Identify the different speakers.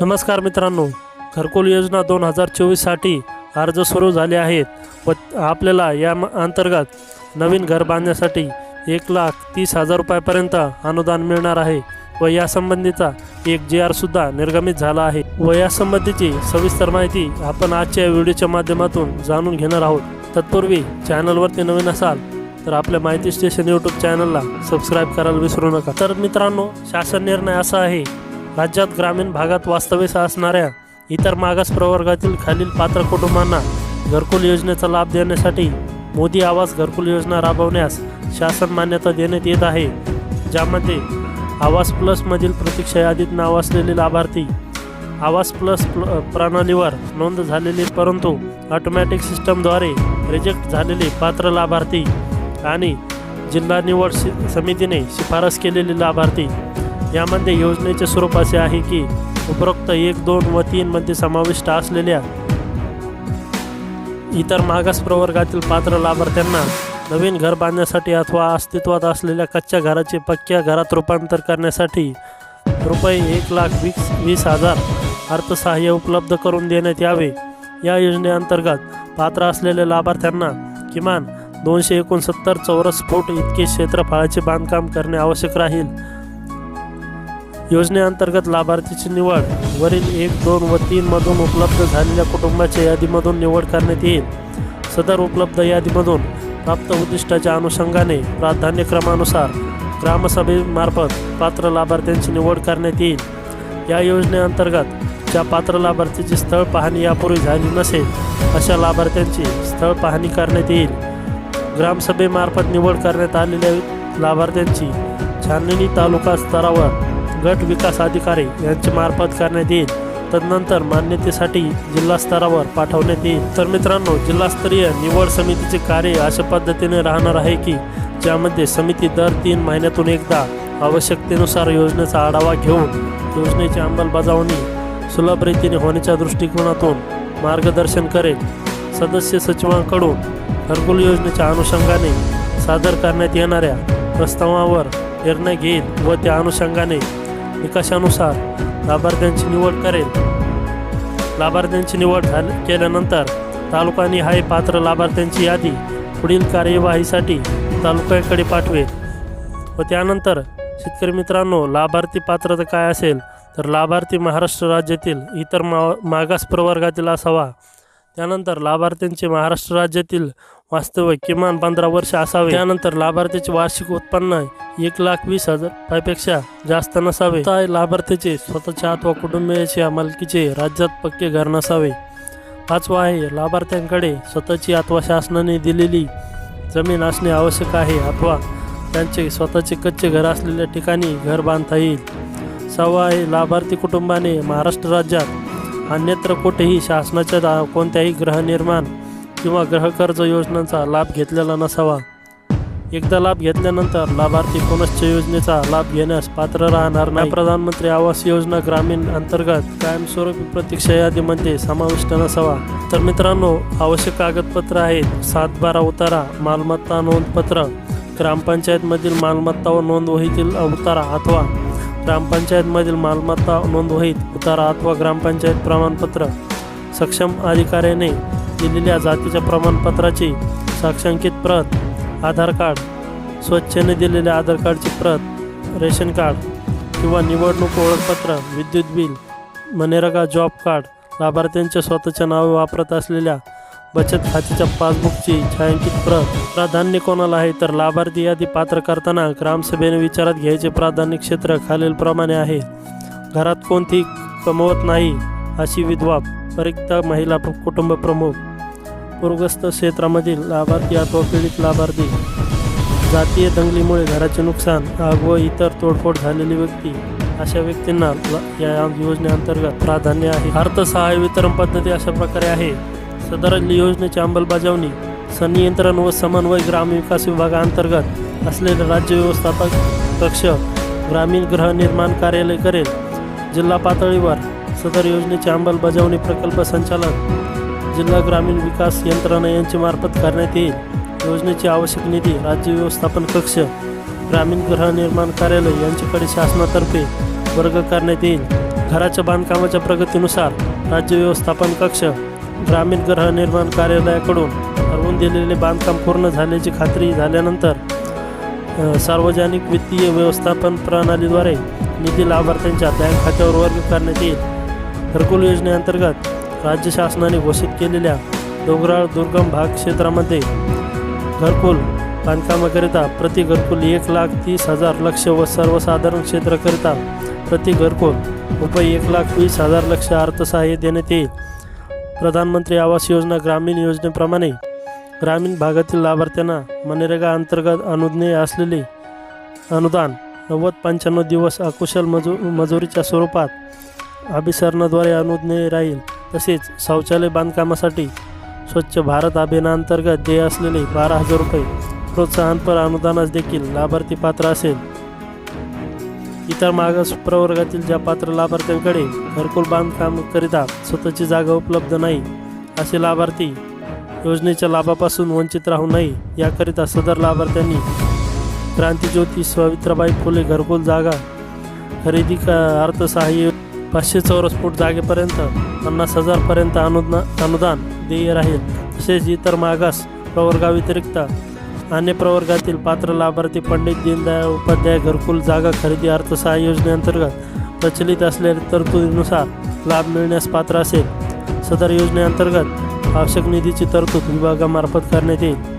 Speaker 1: नमस्कार मित्रांनो घरकुल योजना दोन हजार चोवीससाठी अर्ज सुरू झाले आहेत व आपल्याला या म- अंतर्गत नवीन घर बांधण्यासाठी एक लाख तीस हजार रुपयापर्यंत अनुदान मिळणार आहे व यासंबंधीचा एक जी आरसुद्धा निर्गमित झाला आहे. व यासंबंधीची सविस्तर माहिती आपण आजच्या व्हिडिओच्या माध्यमातून जाणून घेणार आहोत. तत्पूर्वी चॅनलवरती नवीन असाल तर आपल्या माहिती स्टेशन यूट्यूब चॅनलला सबस्क्राईब करायला विसरू नका. तर मित्रांनो शासन निर्णय असा आहे राज्यात ग्रामीण भागात वास्तव्यास असणाऱ्या इतर मागास प्रवर्गातील खालील पात्र कुटुंबांना घरकुल योजनेचा लाभ देण्यासाठी मोदी आवास घरकुल योजना राबवण्यास शासन मान्यता देण्यात येत आहे. ज्यामध्ये आवास प्लसमधील प्रतीक्षा यादीत नाव असलेले लाभार्थी आवास प्लस प्ल प्रणालीवर नोंद झालेले परंतु ऑटोमॅटिक सिस्टमद्वारे रिजेक्ट झालेले पात्र लाभार्थी आणि जिल्हा निवड शि समितीने शिफारस केलेले लाभार्थी यामध्ये योजनेचे स्वरूप असे आहे की उपरोक्त एक दोन व तीनमध्ये समाविष्ट असलेल्या इतर मागास प्रवर्गातील पात्र लाभार्थ्यांना नवीन घर बांधण्यासाठी अथवा अस्तित्वात असलेल्या कच्च्या घराचे पक्क्या घरात रूपांतर करण्यासाठी रुपये एक लाख वीस वीस हजार अर्थसहाय्य उपलब्ध करून देण्यात यावे. या योजनेअंतर्गत पात्र असलेल्या लाभार्थ्यांना किमान दोनशे एकोणसत्तर चौरस फूट इतके क्षेत्रफळाचे बांधकाम करणे आवश्यक राहील. योजनेअंतर्गत लाभार्थीची निवड. वरील एक दोन व तीन मधून उपलब्ध झालेल्या कुटुंबाच्या यादीमधून निवड करण्यात येईल. सदर उपलब्ध यादीमधून प्राप्त उद्दिष्टाच्या अनुषंगाने प्राधान्यक्रमानुसार ग्रामसभेमार्फत पात्र लाभार्थ्यांची निवड करण्यात येईल. या योजनेअंतर्गत ज्या पात्र लाभार्थीची स्थळ पाहणी यापूर्वी झाली नसेल अशा लाभार्थ्यांची स्थळ पाहणी करण्यात येईल. ग्रामसभेमार्फत निवड करण्यात आलेल्या लाभार्थ्यांची छाननी तालुका स्तरावर गट विकास अधिकारी यांच्या मार्फत करण्यात येईल. तदनंतर मान्यतेसाठी जिल्हा स्तरावर पाठवण्यात येईल. तर मित्रांनो जिल्हास्तरीय निवड समितीचे कार्य अशा पद्धतीने राहणार आहे की ज्यामध्ये समिती दर तीन महिन्यातून एकदा आवश्यकतेनुसार योजनेचा आढावा घेऊन योजनेची अंमलबजावणी सुलभ रीतीने होण्याच्या दृष्टिकोनातून मार्गदर्शन करेल. सदस्य सचिवांकडून घरकुल योजनेच्या अनुषंगाने सादर करण्यात येणाऱ्या प्रस्तावावर निर्णय घेईल व त्या अनुषंगाने निकषानुसार लाभार्थ्यांची निवड करेल. लाभार्थ्यांची निवड झाली केल्यानंतर तालुकानिहाय पात्र लाभार्थ्यांची यादी पुढील कार्यवाहीसाठी तालुक्याकडे पाठवेल. व त्यानंतर शेतकरी मित्रांनो लाभार्थी पात्रता काय असेल तर लाभार्थी महाराष्ट्र राज्यातील इतर मा मागास प्रवर्गातील असावा. त्यानंतर लाभार्थ्यांचे महाराष्ट्र राज्यातील वास्तव्य किमान पंधरा वर्ष असावे. त्यानंतर लाभार्थीचे वार्षिक उत्पन्न एक लाख वीस हजार रुपयापेक्षा जास्त नसावे. लाभार्थीचे स्वतःच्या अथवा कुटुंबियाच्या मालकीचे राज्यात पक्के घर नसावे. पाचवा आहे लाभार्थ्यांकडे स्वतःची अथवा शासनाने दिलेली जमीन असणे आवश्यक आहे अथवा त्यांचे स्वतःचे कच्चे घर असलेल्या ठिकाणी घर बांधता येईल. सहावा आहे लाभार्थी कुटुंबाने महाराष्ट्र राज्यात अन्यत्र कुठेही शासनाच्या दा- कोणत्याही गृहनिर्माण किंवा गृहकर्ज योजनांचा लाभ घेतलेला नसावा. एकदा लाभ घेतल्यानंतर लाभार्थी पुनश्च योजनेचा लाभ घेण्यास पात्र राहणार नाही. प्रधानमंत्री आवास योजना ग्रामीण अंतर्गत कायमस्वरूपी प्रतीक्षा यादीमध्ये समाविष्ट नसावा. तर मित्रांनो आवश्यक कागदपत्र आहेत. सात बारा उतारा मालमत्ता नोंदपत्र. ग्रामपंचायतमधील मालमत्ता व नोंदवहीतील उतारा अथवा ग्रामपंचायतमधील मालमत्ता नोंदवहीत उतारा अथवा ग्रामपंचायत प्रमाणपत्र. सक्षम अधिकाऱ्याने दिलेल्या जातीच्या प्रमाणपत्राची साक्षांकित प्रत. आधार कार्ड स्वच्छेने दिलेल्या आधार कार्डची प्रत रेशन कार्ड किंवा निवडणूक ओळखपत्र विद्युत बिल मनेरगा जॉब कार्ड लाभार्थ्यांच्या स्वतःच्या नावे वापरत असलेल्या बचत खात्याच्या पासबुकची छायांकित प्रत प्राधान्य कोणाला आहे तर लाभार्थी यादी पात्र करताना ग्रामसभेने विचारात घ्यायचे प्राधान्य क्षेत्र खालीलप्रमाणे आहे. घरात कोणती कमवत नाही अशी विधवा परिक्त महिला कुटुंब प्रमुख पूरग्रस्त क्षेत्रामधील लाभार्थी अथवा पीडित लाभार्थी जातीय दंगलीमुळे घराचे नुकसान आग व इतर तोडफोड झालेली व्यक्ती अशा व्यक्तींना या योजनेअंतर्गत प्राधान्य आहे. अर्थसहाय्य वितरण पद्धती अशा प्रकारे आहे. सदर योजनेची अंमलबजावणी संनियंत्रण व समन्वय ग्रामविकास विभागाअंतर्गत असलेले राज्य व्यवस्थापक कक्ष ग्रामीण गृहनिर्माण कार्यालय करेल. जिल्हा पातळीवर सदर योजनेची अंमलबजावणी प्रकल्प संचालक जिल्हा ग्रामीण विकास यंत्रणा यांच्या मार्फत करण्यात येईल. योजनेची आवश्यक निधी राज्य व्यवस्थापन कक्ष ग्रामीण गृहनिर्माण कार्यालय यांच्याकडे शासनातर्फे वर्ग करण्यात येईल. घराच्या बांधकामाच्या प्रगतीनुसार राज्य व्यवस्थापन कक्ष ग्रामीण गृहनिर्माण कार्यालयाकडून ठरवून दिलेले बांधकाम पूर्ण झाल्याची खात्री झाल्यानंतर सार्वजनिक वित्तीय व्यवस्थापन प्रणालीद्वारे निधी लाभार्थ्यांच्या बँक खात्यावर वर्ग करण्यात येईल. घरकुल योजनेअंतर्गत राज्य शासनाने घोषित केलेल्या डोंगराळ दुर्गम भाग क्षेत्रामध्ये घरकुल बांधकामाकरिता प्रति घरकुल एक लाख तीस हजार लक्ष व सर्वसाधारण क्षेत्राकरिता प्रति घरकुल रुपये एक लाख वीस हजार लक्ष अर्थसहाय्य देण्यात येईल. प्रधानमंत्री आवास योजना ग्रामीण योजनेप्रमाणे ग्रामीण भागातील लाभार्थ्यांना मनरेगा अंतर्गत अनुज्ञेय असलेले अनुदान नव्वद पंच्याण्णव दिवस अकुशल मजू मजुरीच्या स्वरूपात अभिसरणाद्वारे अनुज्ञेय राहील. तसेच शौचालय बांधकामासाठी स्वच्छ भारत अभियानांतर्गत देय असलेले बारा हजार रुपये प्रोत्साहनपर अनुदानास देखील लाभार्थी पात्र असेल. इतर मागास प्रवर्गातील ज्या पात्र लाभार्थ्यांकडे घरकुल बांधकामाकरिता स्वतःची जागा उपलब्ध नाही असे लाभार्थी योजनेच्या लाभापासून वंचित राहू नये याकरिता सदर लाभार्थ्यांनी क्रांतीज्योती सावित्रीबाई फुले घरकुल जागा खरेदी का अर्थसहाय्य पाचशे चौरस फूट जागेपर्यंत पन्नास हजारपर्यंत अनुदान अनुदान देय राहील तसेच इतर मागास प्रवर्गाव्यतिरिक्त अन्य प्रवर्गातील पात्र लाभार्थी पंडित दीनदयाळ उपाध्याय घरकुल जागा खरेदी अर्थसहाय्य योजनेअंतर्गत प्रचलित असलेल्या तरतुदीनुसार लाभ मिळण्यास पात्र असेल. सदर योजनेअंतर्गत आवश्यक निधीची तरतूद विभागामार्फत करण्यात येईल.